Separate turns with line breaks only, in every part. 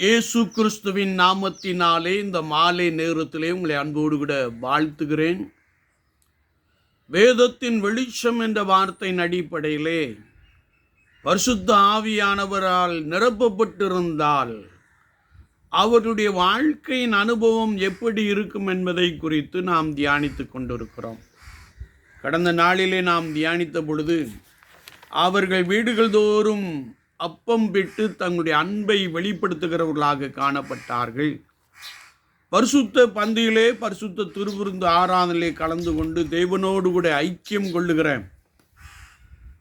இயேசு கிறிஸ்துவின் நாமத்தினாலே இந்த மாலை நேரத்திலே உங்களை அன்போடு கூட வாழ்த்துகிறேன். வேதத்தின் வெளிச்சம் என்ற வார்த்தையின் அடிப்படையிலே பரிசுத்த ஆவியானவரால் நிரப்பப்பட்டிருந்தால் அவருடைய வாழ்க்கையின் அனுபவம் எப்படி இருக்கும் என்பதை குறித்து நாம் தியானித்துக் கொண்டிருக்கிறோம். கடந்த நாளிலே நாம் தியானித்த பொழுது அவர்கள் வீடுகள் தோறும் அப்பம் விட்டு தங்களுடைய அன்பை வெளிப்படுத்துகிறவர்களாக காணப்பட்டார்கள். பரிசுத்த பந்தியிலே பரிசுத்த திருவிருந்து ஆராதனிலே கலந்து கொண்டு தேவனோடு கூட ஐக்கியம் கொள்ளுகிற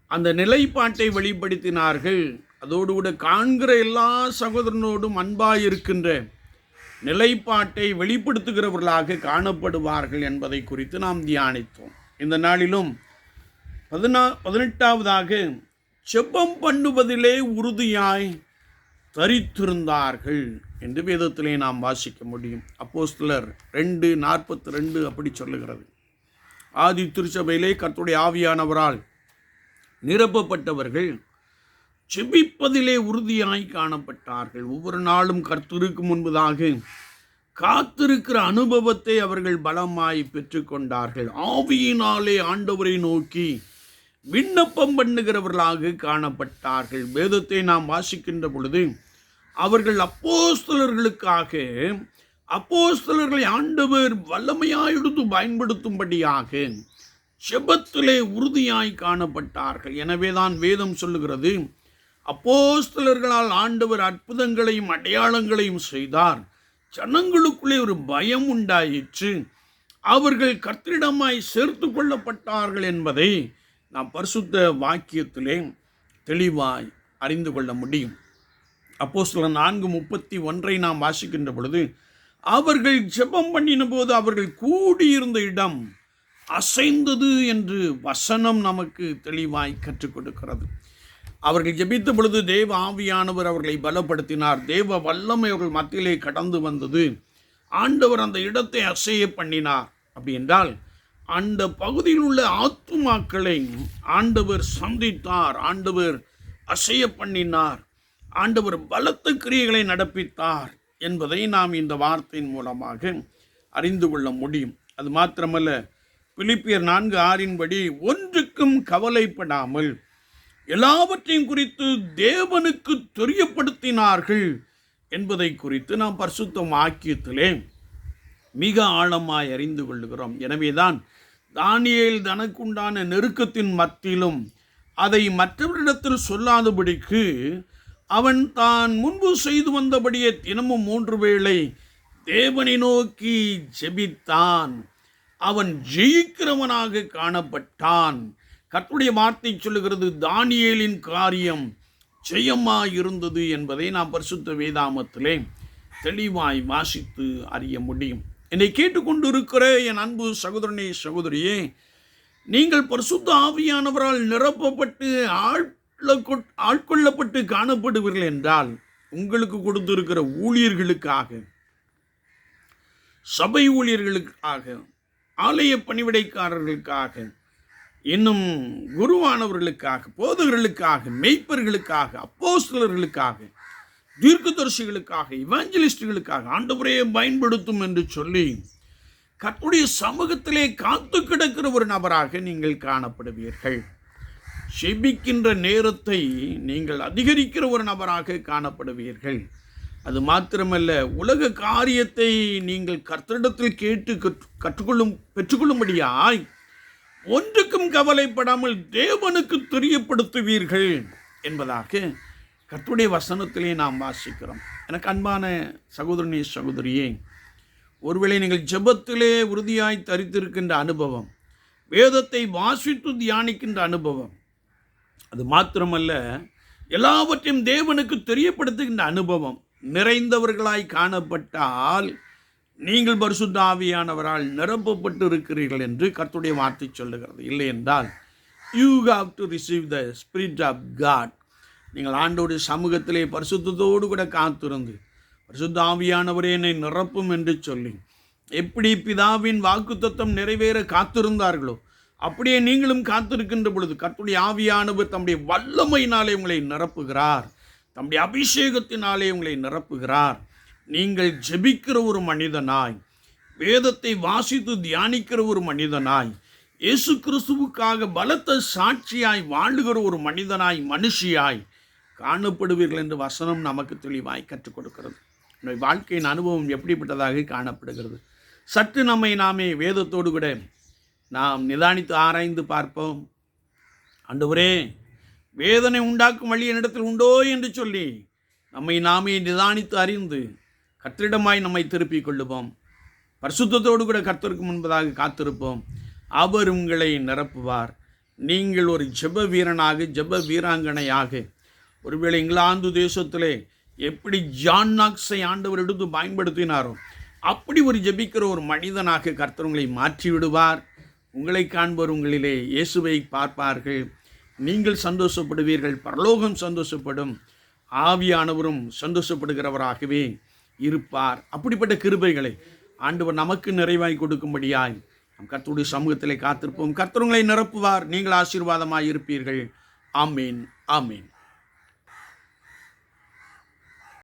அந்த நிலைப்பாட்டை வெளிப்படுத்தினார்கள். அதோடு கூட காண்கிற எல்லா சகோதரனோடும் அன்பாக இருக்கின்ற நிலைப்பாட்டை வெளிப்படுத்துகிறவர்களாக காணப்படுவார்கள் என்பதை குறித்து நாம் தியானித்தோம். இந்த நாளிலும் பதினா பதினெட்டாவதாக செப்பம் பண்ணுவதிலே உறுதியாய் தரித்திருந்தார்கள் என்று வேதத்திலே நாம் வாசிக்க முடியும். அப்போஸ்தலர் ரெண்டு நாற்பத்தி ரெண்டு அப்படி சொல்லுகிறது. ஆதி திருச்சபையிலே கர்த்துடைய ஆவியானவரால் நிரப்பப்பட்டவர்கள் செபிப்பதிலே உறுதியாய் காணப்பட்டார்கள். ஒவ்வொரு நாளும் கர்த்தருக்கு முன்பதாக காத்திருக்கிற அனுபவத்தை அவர்கள் பலமாய் பெற்றுக்கொண்டார்கள். ஆவியினாலே ஆண்டவரை நோக்கி விண்ணப்பம் பண்ணுகிறவர்களாக காணப்பட்டார்கள். வேதத்தை நாம் வாசிக்கின்ற பொழுது அவர்கள் அப்போஸ்தலர்களுக்காக அப்போஸ்தலர்களை ஆண்டவர் வல்லமையாய் எடுத்து பயன்படுத்தும்படியாக செபத்திலே உறுதியாய் காணப்பட்டார்கள். எனவேதான் வேதம் சொல்லுகிறது அப்போஸ்தலர்களால் ஆண்டவர் அற்புதங்களையும் அடையாளங்களையும் செய்தார். ஜனங்களுக்குள்ளே ஒரு பயம் உண்டாயிற்று. அவர்கள் கத்திரிடமாய் சேர்த்து கொள்ளப்பட்டார்கள் என்பதை நாம் பரிசுத்த வாக்கியத்திலே தெளிவாய் அறிந்து கொள்ள முடியும். அப்போ சில நான்கு முப்பத்தி ஒன்றை நாம் வாசிக்கின்ற பொழுது அவர்கள் ஜெபம் பண்ணின போது அவர்கள் கூடியிருந்த இடம் அசைந்தது என்று வசனம் நமக்கு தெளிவாய் கற்றுக் கொடுக்கிறது. அவர்கள் ஜெபித்த பொழுது தேவ ஆவியானவர் அவர்களை பலப்படுத்தினார். தேவ வல்லமை அவர்கள் மத்தியிலே கடந்து வந்தது. ஆண்டவர் அந்த இடத்தை அசைய பண்ணினார். அப்படி என்றால் அந்த பகுதியில் உள்ள ஆத்துமாக்களை ஆண்டவர் சந்தித்தார் ஆண்டவர் அசைய பண்ணினார் ஆண்டவர் பலத்த கிரியைகளை நடப்பித்தார் என்பதை நாம் இந்த வார்த்தையின் மூலமாக அறிந்து கொள்ள முடியும். அது மாத்திரமல்ல பிலிப்பியர் நான்கு ஆறின்படி ஒன்றுக்கும் கவலைப்படாமல் எல்லாவற்றையும் குறித்து தேவனுக்கு தெரியப்படுத்தினார்கள் என்பதை குறித்து நாம் பரிசுத்தம் வாக்கியத்திலே மிக ஆழமாய் அறிந்து கொள்ளுகிறோம். எனவேதான் தானியேல் தனக்குண்டான நெருக்கத்தின் மத்தியிலும் அதை மற்றவரிடத்தில் சொல்லாதபடிக்கு அவன் தான் முன்பு செய்து வந்தபடியே தினமும் மூன்று வேளை தேவனை நோக்கி ஜெபித்தான். அவன் ஜெயிக்கிறவனாக காணப்பட்டான். கர்த்தருடைய வார்த்தை சொல்லுகிறது தானியேலின் காரியம் ஜெயமா இருந்தது என்பதை நாம் பரிசுத்த வேதாமத்திலே தெளிவாய் வாசித்து அறிய முடியும். என்னை கேட்டுக்கொண்டிருக்கிற என் அன்பு சகோதரனே சகோதரியே நீங்கள் பரிசுத்த ஆவியானவரால் நிரப்பப்பட்டு ஆட்ல ஆட்கொள்ளப்பட்டு காணப்படுவீர்கள் என்றால் உங்களுக்கு கொடுத்திருக்கிற ஊழியர்களுக்காக சபை ஊழியர்களுக்காக ஆலய பணிவிடைக்காரர்களுக்காக இன்னும் குருவானவர்களுக்காக போதகர்களுக்காக மெய்ப்பர்களுக்காக அப்போஸ்தலர்களுக்காக தீர்க்கதரிசிகளுக்காக இவாஞ்சலிஸ்டுகளுக்காக ஆண்டவரே பயன்படுத்தும் என்று சொல்லி கற்புடைய சமூகத்திலே காத்து கிடக்கிற ஒரு நபராக நீங்கள் காணப்படுவீர்கள். செபிக்கின்ற நேரத்தை நீங்கள் அதிகரிக்கிற ஒரு நபராக காணப்படுவீர்கள். அது மாத்திரமல்ல உலக காரியத்தை நீங்கள் கர்த்தரிடத்தில் கேட்டு கற்று கற்றுக்கொள்ளும் பெற்றுக்கொள்ளும்படியாய் ஒன்றுக்கும் கவலைப்படாமல் தேவனுக்கு தெரியப்படுத்துவீர்கள் என்பதாக கர்த்துடைய வசனத்திலே நாம் வாசிக்கிறோம். எனக்கு அன்பான சகோதரனே சகோதரியே ஒருவேளை நீங்கள் ஜெபத்திலே உறுதியாய் தரித்திருக்கின்ற அனுபவம் வேதத்தை வாசித்து தியானிக்கின்ற அனுபவம் அது மாத்திரமல்ல எல்லாவற்றையும் தேவனுக்கு தெரியப்படுத்துகின்ற அனுபவம் நிறைந்தவர்களாய் காணப்பட்டால் நீங்கள் பரிசுத்தாவியானவரால் நிரப்பப்பட்டு இருக்கிறீர்கள் என்று கர்த்துடைய வார்த்தை சொல்லுகிறது. இல்லை என்றால் you have to receive the spirit of God நீங்கள் ஆண்டோடைய சமூகத்திலே பரிசுத்தோடு கூட காத்திருந்து பரிசுத்த ஆவியானவரே என்னை நிரப்பும் என்று சொல்லி எப்படி பிதாவின் வாக்குத்தத்தம் நிறைவேற காத்திருந்தார்களோ அப்படியே நீங்களும் காத்திருக்கின்ற பொழுது கத்துடைய ஆவியானவர் தம்முடைய வல்லமையினாலே உங்களை நிரப்புகிறார். தம்முடைய அபிஷேகத்தினாலே உங்களை நிரப்புகிறார். நீங்கள் ஜெபிக்கிற ஒரு மனிதனாய் வேதத்தை வாசித்து தியானிக்கிற ஒரு மனிதனாய் இயேசு கிறிஸ்துவுக்காக பலத்த சாட்சியாய் வாழுகிற ஒரு மனிதனாய் மனுஷியாய் காணப்படுவீர்கள் என்று வசனம் நமக்கு தெளிவாய் கற்றுக் கொடுக்கிறது. நம்முடைய வாழ்க்கையின் அனுபவம் எப்படிப்பட்டதாக காணப்படுகிறது? சற்று நம்மை நாமே வேதத்தோடு கூட நாம் நிதானித்து ஆராய்ந்து பார்ப்போம். அன்றுவரே வேதனை உண்டாக்கும் வழி என்னிடத்தில் உண்டோ என்று சொல்லி நம்மை நாமே நிதானித்து அறிந்து கர்த்தரிடமாய் நம்மை திருப்பிக் கொள்ளுவோம். பரிசுத்தத்தோடு கூட கர்த்தருக்கு முன்பதாக காத்திருப்போம். அவர் உங்களை நிரப்புவார். நீங்கள் ஒரு ஜெப வீரனாக ஜெப வீராங்கனையாக ஒருவேளை இங்கிலாந்து தேசத்திலே எப்படி ஜான் நாக்ஸை ஆண்டவர் எடுத்து பயன்படுத்தினாரோ அப்படி ஒரு ஜெபிக்கிற ஒரு மனிதனாக கர்த்தவங்களை மாற்றிவிடுவார் மாற்றி விடுவார். உங்களை காண்பவர் உங்களிலே இயேசுவை பார்ப்பார்கள். நீங்கள் சந்தோஷப்படுவீர்கள் பரலோகம் சந்தோஷப்படும் ஆவியானவரும் சந்தோஷப்படுகிறவராகவே இருப்பார். அப்படிப்பட்ட கிருபைகளை ஆண்டவர் நமக்கு நிறைவாய் கொடுக்கும்படியாய் நம் கர்த்தருடைய சமூகத்திலே காத்திருப்போம். கர்த்தருங்களை நிரப்புவார். நீங்கள் ஆசீர்வாதமாக இருப்பீர்கள் ஆமீன் ஆமீன்.